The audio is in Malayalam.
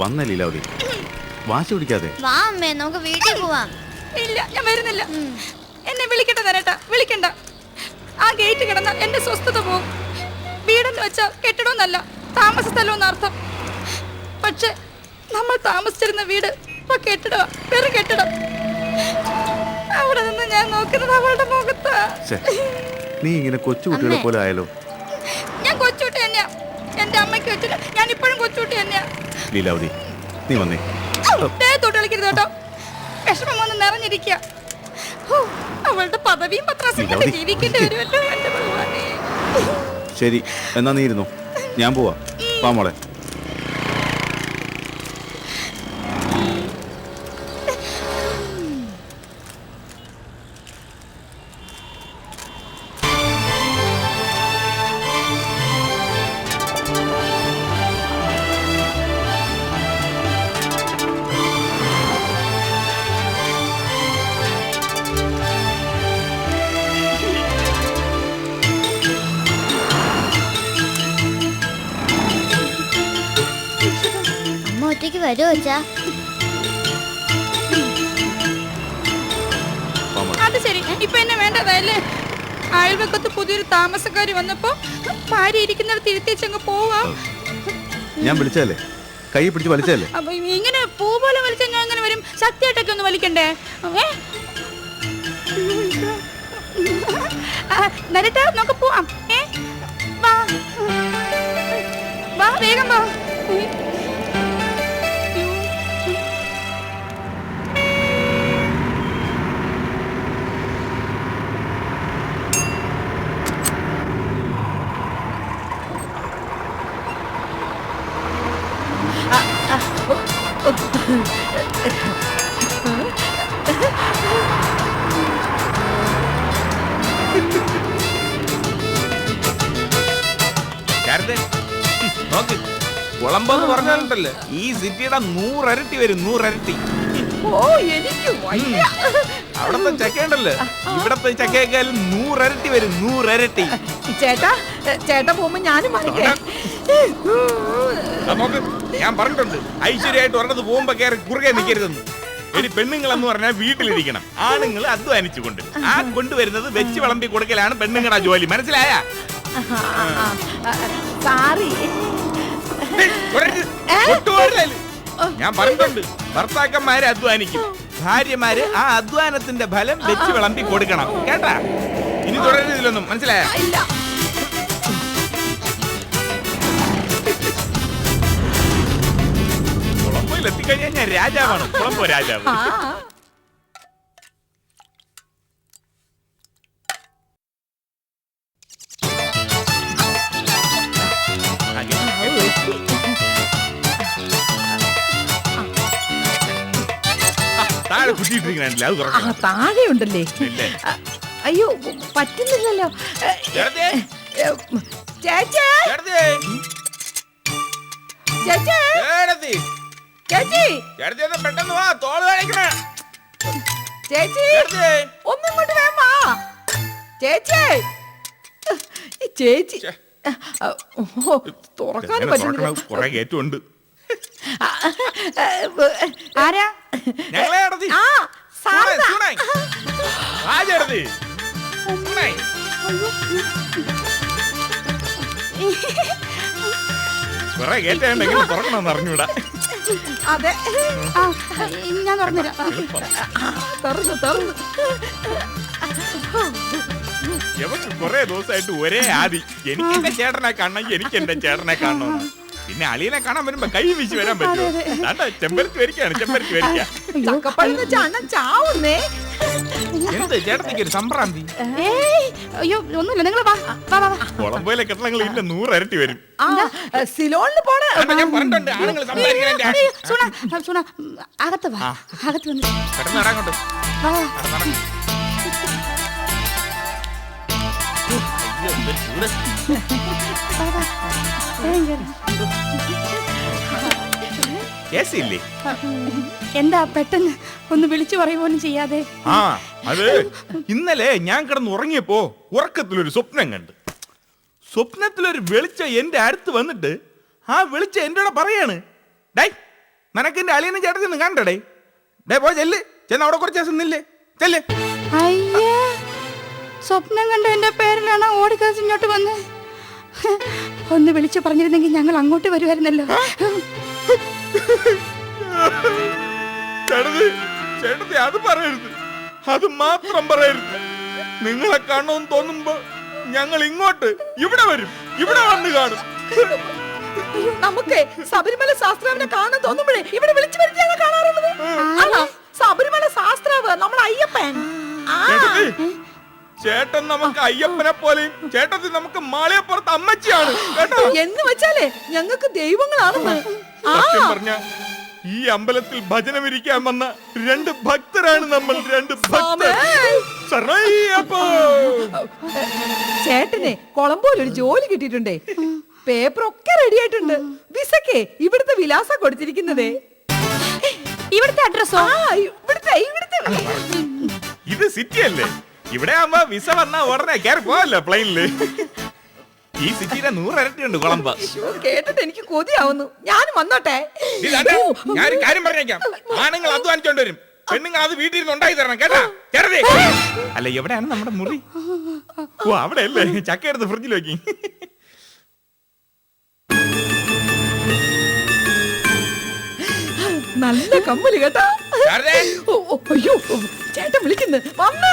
വന്ന ലീലാവതി. വാശി പിടിക്കാതെ. വാ അമ്മേ നമുക്ക് വീട്ടിൽ പോവാം. ഇല്ല ഞാൻ വരുന്നില്ല. എന്നെ വിളിക്കട്ടെ തരട്ടാ വിളിക്കണ്ട. ആ ഗേറ്റ് കിടന്ന എന്റെ സ്വസ്ഥത പോവും. വീടെന്ന് വെച്ചാൽ കെട്ടിടമെന്നല്ല താമസ സ്ഥലമെന്ന് അർത്ഥം. പക്ഷെ നമ്മൾ താമസിച്ചിരുന്ന വീട് ഇപ്പൊ കെട്ടിട വെറും കെട്ടിടം. അവിടെ നിന്ന് ഞാൻ നോക്കുന്നത് അവളുടെ മുഖത്താ. നീ ഇങ്ങനെ കൊച്ചു കുട്ടികളെ പോലെ ആയാലോ? ഞാൻ കൊച്ചുകുട്ടി തന്നെയാ. എന്റെ അമ്മയ്ക്ക് വെച്ചിട്ട് ഞാൻ ഇപ്പോഴും കൊച്ചുകുട്ടി തന്നെയാ. ലീലാവതി നീ വന്നേ. കേട്ടോ. വിഷമം വന്ന് നിറഞ്ഞിരിക്കുക. അവളുടെ പദവിയും പത്രാസും കണ്ട് ലീലാവതി. ജീവിക്കേണ്ടി വരുമല്ലോ എന്റെ ഭഗവാനേ. ശരി എന്നാ നീ ഇരുന്നു. ഞാൻ പോവാ. വാ മോളെ. ഒറ്റയ്ക്ക് വരുമോ അച്ഛാ. അത് ശരി. ഇപ്പൊ എന്നെ വേണ്ടതല്ലേ അയൽവക്കത്ത് പുതിയൊരു താമസക്കാരി വന്നപ്പോ ഭാര്യ ഇരിക്കുന്നിടത്ത് തിരുത്തിച്ചങ്ങ് പോവാം. ഞാൻ വിളിച്ചാലേ കൈ പിടിച്ച് വലിച്ചല്ലേ അപ്പൊ ഇങ്ങനെ പൂ പോലെ വലിച്ചാൽ ഞാൻ എങ്ങനെ വരും? ശക്തിയായിട്ടൊക്കെ ഒന്ന് വലിക്കണ്ടേ? ഏ? നരട്ടാ നമുക്ക് പോവാം. ഏ? വാ. വാ വേഗം വാ. ശാരദേ, നോക്ക് കുളമ്പെന്ന് പറഞ്ഞാലുണ്ടല്ലോ ഈ സിറ്റിയുടെ നൂറരട്ടി വരും നൂറരട്ടി. ഓ എനിക്ക് വയ്യ. അവിടത്തെ ചക്കയുണ്ടല്ലോ. ഇവിടത്തെ ചക്കയേക്കാളും നൂറരട്ടി വരും നൂറരട്ടി. ചേട്ടാ ചേട്ടാ പോകുമ്പോ ഞാനും വരട്ടെ ആ നോക്ക് ഞാൻ പറഞ്ഞിട്ടുണ്ട് ഐശ്വര്യമായിട്ട് ഒരിടത്ത് പോകുമ്പോ കയറി കുറുകെ നിൽക്കരുതെന്ന് ഇനി പെണ്ണുങ്ങൾ എന്ന് പറഞ്ഞാൽ വീട്ടിലിരിക്കണം. ആണുങ്ങൾ അധ്വാനിച്ചു കൊണ്ട്. ആ കൊണ്ടുവരുന്നത് വെച്ച് വിളമ്പി കൊടുക്കലാണ് പെണ്ണുങ്ങളുടെ ജോലി. മനസ്സിലായ? ഞാൻ പറഞ്ഞിട്ടുണ്ട് ഭർത്താക്കന്മാരെ അധ്വാനിക്കും. ഭാര്യമാര് ആ അധ്വാനത്തിന്റെ ഫലം വെച്ച് വിളമ്പി കൊടുക്കണം. കേട്ടാ? ഇനി തുടരുന്നതിലൊന്നും മനസ്സിലായോ? ഇല്ല. കുളമ്പോയിൽ എത്തിക്കഴിഞ്ഞാൽ ഞാൻ രാജാവാണ്. കുളമ്പോ രാജാവ്. ആ. താഴെ അത് ആ തുറക്കണം താഴെയുണ്ടല്ലേ? ഇല്ലേ? അ- അയ്യോ പറ്റുന്നില്ലല്ലോ. എ, ചേട്ടത്തിയേ, എ, ചേച്ചി? ചേച്ചി? ചേട്ടത്തി, ചേച്ചി? ചേട്ടത്തി ഒന്ന് പെട്ടെന്ന് വാ തോൾ കാണിക്കണേ ചേച്ചി? ചേട്ടത്തിയേ. ഒന്നും ഇങ്ങോട്ട് വേമാ ചേച്ചി? ഈ ചേച്ചി. ഛെ. ഓ തുറക്കാനും പറ്റുന്നില്ല? കുറെ കയറ്റമുണ്ട് ആരാ? ഞങ്ങളെ ചേട്ടത്തി ആ. കുറെ എങ്ങനെ തുറക്കണമെന്ന് അറിഞ്ഞൂടാ. അതെ. ആ, ഞാൻ തുറന്നുതരാം തുറന്നു തുറന്നു. എവർക്ക് കുറെ ദിവസമായിട്ട് ഒരേ ആദി. എനിക്ക് എന്റെ ചേട്ടനെ കാണണം എനിക്ക് എന്റെ ചേട്ടനെ കാണണമെന്ന്. പിന്നെ അളിയനെ കാണാൻ വരുമ്പോ കൈ വീശി വരാൻ പറ്റുമോ? ചെമ്പരത്തി വരിക്കാണ് ചെമ്പരത്തി വരിക്ക ചക്കപ്പഴം വെച്ച് അണ്ണൻ ചാവുന്നേ എന്ത് ചേട്ടത്തിക്ക് ഒരു സംഭ്രാന്തി? ഏയ് അയ്യോ ഒന്നുമില്ല നിങ്ങൾ വാ വാ വാ ഇല്ല നൂറരട്ടി വരും. ആ സിലോണിൽ പോണ. ഞാൻ പറഞ്ഞിട്ടുണ്ട് ആണുങ്ങൾ സംസാരിക്കാൻ ഏയ്, സുണ സുണ അകത്ത് വാ അകത്ത് വന്ന്. പെട്ടെന്ന് ഇറങ്ങോട്ട് വാ വാ. നട, നട. എന്താ പെട്ടെന്ന് ഒന്ന് വിളിച്ചു പറയുക പോലും ചെയ്യാതെ? ആ അത് ഇന്നലെ ഞാൻ കിടന്ന് ഉറങ്ങിയപ്പോ ഉറക്കത്തിലൊരു സ്വപ്നം കണ്ട്. സ്വപ്നത്തിലൊരു വെളിച്ച എന്റെ അടുത്ത് വന്നിട്ട് ആ വെളിച്ചം എന്നോട് പറയാണ്. ഡൈ നിനക്ക് എന്റെ അളിയനും ചേട്ടനും കണ്ടടേ? ഡേ പോ ചെല്ല്. ചെന്ന് അവിടെ കുറച്ച് ദിവസം നില്ലേ. ചെല്ലേ. അയ്യേ സ്വപ്നം കണ്ട എന്റെ പേരിലാണ് ഓടിക്കാസ് ഇങ്ങോട്ട് വന്ന്. ഒന്ന് വിളിച്ചു പറഞ്ഞിരുന്നെങ്കിൽ ഞങ്ങൾ അങ്ങോട്ട് വരുമായിരുന്നല്ലോ. ചേട്ടത്തി അത് പറയരുത്. അത് മാത്രം പറയരുത്. നിങ്ങളെ കാണുമെന്ന് തോന്നുമ്പോ ഞങ്ങൾ ഇങ്ങോട്ട് ഇവിടെ വരും. ഇവിടെ വന്ന് കാണും. നമുക്ക് ശബരിമല ശാസ്ത്രാവിനെ കാണാൻ തോന്നുമ്പോഴേ ഇവിടെ ചേട്ടൻ നമുക്ക് അയ്യപ്പനെ പോലെയും ചേട്ടത്തി നമുക്ക് മാളിയപ്പുറത്ത് അമ്മച്ചിയാണ്. കേട്ടോ? എന്ന് വെച്ചാലേ ഞങ്ങൾക്ക് ദൈവങ്ങളാണെന്ന്. ആ. സത്യം പറഞ്ഞ ഈ അമ്പലത്തിൽ ഭജനമിരിക്കാൻ വന്ന രണ്ട് ഭക്തരാണ് നമ്മൾ രണ്ട് ഭക്തർ. ശരണയ്യപ്പോ. ചേട്ടനെ കൊളംബോയിൽ ഒരു ജോലി കിട്ടിയിട്ടുണ്ടേ. പേപ്പർ ഒക്കെ റെഡി ആയിട്ടുണ്ട്. വിസക്കേ ഇവിടുത്തെ വിലാസം കൊടുത്തിരിക്കുന്നതേ. ഇവിടുത്തെ അഡ്രസ്സോ ആ ഇവിടുത്തെ ഇവിടുത്തെ. ഇത് സിറ്റി അല്ലേ? ഇവിടെ ആവുമ്പോ വിസ വന്നാ ഉടനെ കയറി പോവല്ലോ പ്ലെയിനിൽ ഈ സിറ്റിയിലെ നൂറരട്ടിയുണ്ട് കുളമ്പ. ശ്ശോ, കേട്ടിട്ട് എനിക്ക് കൊതിയാവുന്നു. ഞാനും വന്നോട്ടെ. ഞാനൊരു കാര്യം പറഞ്ഞേക്കാം. ആണുങ്ങൾ അധ്വാനിച്ചോണ്ട് വരും. പെണ്ണുങ്ങൾ അത് വീട്ടിൽ നിന്ന് ഉണ്ടായി തരണം കേട്ടാ? ചേട്ടതേ അല്ല എവിടെയാണ് നമ്മുടെ മുറി? ഓ അവിടെ അല്ലേ ചക്ക എടുത്ത് ഫ്രിഡ്ജിൽ വെക്കി നല്ല കമ്മൽ കേട്ടാ. അയ്യോ ചേട്ടൻ വിളിക്കുന്നു. വന്ന്.